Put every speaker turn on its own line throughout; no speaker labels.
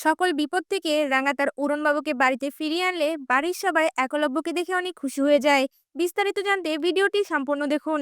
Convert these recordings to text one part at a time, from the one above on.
সকল বিপদ থেকে রাঙা তার উড়নবাবুকে বাড়িতে ফিরিয়ে আনলে বাড়ির সবাই একলব্যকে দেখে অনেক খুশি হয়ে যায়। বিস্তারিত জানতে ভিডিওটি সম্পূর্ণ দেখুন।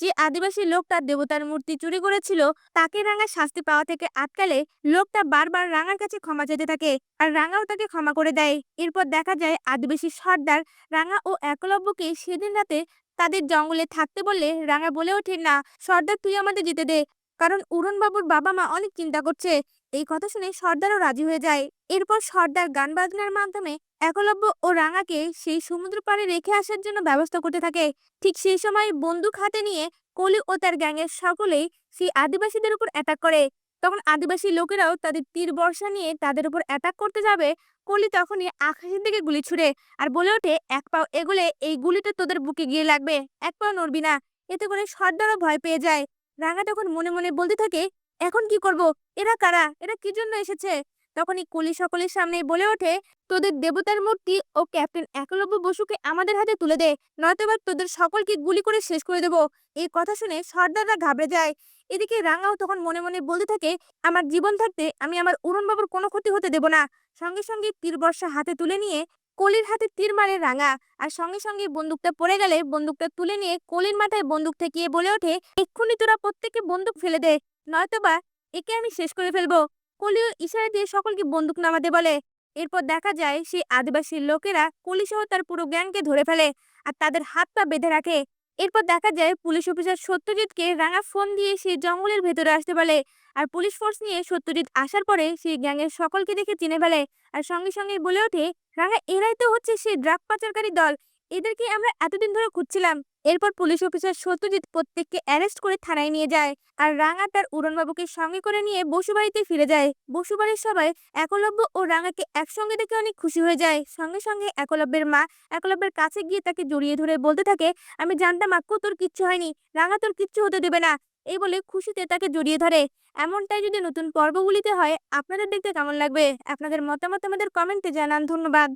যে আদিবাসী লোকটা দেবতার মূর্তি চুরি করেছিল, তাকে রাঙা শাস্তি পাওয়া থেকে আটকালে লোকটা বারবার রাঙার কাছে ক্ষমা চাইতে থাকে আর রাঙাও তাকে ক্ষমা করে দেয়। এরপর দেখা যায় আদিবাসী সর্দার রাঙা ও একলব্যকে সেদিন রাতে তাদের জঙ্গলে থাকতে বললে, রাঙা বলে ওঠে না, সর্দার তুই আমাদের যেতে দে। কারণ উড়নবাবুর বাবা মা অনেক চিন্তা করছে। এই কথা শুনে সর্দারও রাজি হয়ে যায়। এরপর সর্দার গান বাজনার মাধ্যমে একলব্য ও রাঙাকে সেই সমুদ্র পাড়ে রেখে আসার জন্য ব্যবস্থা করতে থাকে। ঠিক সেই সময় বন্দুক হাতে নিয়ে কলি ও তার গ্যাংয়ের সকলেই সেই আদিবাসীদের উপর অ্যাটাক করে। তখন আদিবাসী লোকেরাও তাদের তীর বর্ষা নিয়ে তাদের উপর অ্যাটাক করতে যাবে। কলি তখনই আকাশের দিকে গুলি ছুড়ে আর বলে ওঠে, এক পাও এগোলে এই গুলিটা তোদের বুকে গিয়ে লাগবে, এক পাও নড়বি না। এতে করে সর্দারও ভয় পেয়ে যায়। রাঙা তখন মনে মনে বলতে থাকে, এখন কি করব? এরা কারা? এরা কি জন্য এসেছে? তখনই কলি সকলের সামনে বলে ওঠে, তোদের দেবতার মূর্তি ও ক্যাপ্টেন একলব্য বসুকে আমাদের হাতে তুলে দে, নয়তোবা তোদের সকলকে গুলি করে শেষ করে দেব। এই কথা শুনে সর্দাররা ঘাবড়ে যায়। এদিকে রাঙাও তখন মনে মনে বলতে থাকে, আমার জীবন থাকতে আমি আমার উড়নবাবুর কোনো ক্ষতি হতে দেব না। সঙ্গে সঙ্গে তীর বর্ষা হাতে তুলে নিয়ে কলির হাতে তীর মারে রাঙা। আর সঙ্গে সঙ্গে বন্দুকটা পড়ে গেলে বন্দুকটা তুলে নিয়ে কলির মাথায় বন্দুক ঠেকিয়ে বলে ওঠে, এক্ষুনি তোরা প্রত্যেকে বন্দুক ফেলে দে, নয়তোবা একে আমি শেষ করে ফেলব। কলিও ইশারা দিয়ে সকলকে বন্দুক নামাতে বলে। এরপর দেখা যায় সেই আদিবাসীর লোকেরা কলি সহ তার পুরো গ্যাংকে ধরে ফেলে আর তাদের হাত পা বেঁধে রাখে। এরপর দেখা যায় পুলিশ অফিসার সত্যজিৎকে রাঙা ফোন দিয়ে সে জঙ্গলের ভেতরে আসতে বলে। আর পুলিশ ফোর্স নিয়ে সত্যজিৎ আসার পরে সেই গ্যাংয়ের সকলকে দেখে চিনে ফেলে। আর সঙ্গে সঙ্গে বলে ওঠে, রাঙা, এরাই তো হচ্ছে সেই ড্রাগ পাচারকারী দল। এদেরকে আমরা এতদিন ধরে খুঁজছিলাম। এরপর পুলিশ অফিসার সত্যজিৎ প্রত্যেককে অ্যারেস্ট করে থানায় নিয়ে যায় আর রাঙা তার উড়নবাবুকে সঙ্গে করে নিয়ে বসুবাড়িতে ফিরে যায়। বসুবাড়ির সবাই একলব্য ও রাঙাকে একসঙ্গে দেখে অনেক খুশি হয়ে যায়। সঙ্গে সঙ্গে একলব্যের মা একলব্যের কাছে গিয়ে তাকে জড়িয়ে ধরে বলতে থাকে, আমি জানতাম আক্কু তোর কিচ্ছু হয়নি, রাঙা তোর কিচ্ছু হতে দেবে না। এই বলে খুশিতে তাকে জড়িয়ে ধরে। এমনটাই যদি নতুন পর্বগুলিতে হয়, আপনাদের দেখতে কেমন লাগবে? আপনাদের মতামত আমাদের কমেন্টে জানান। ধন্যবাদ।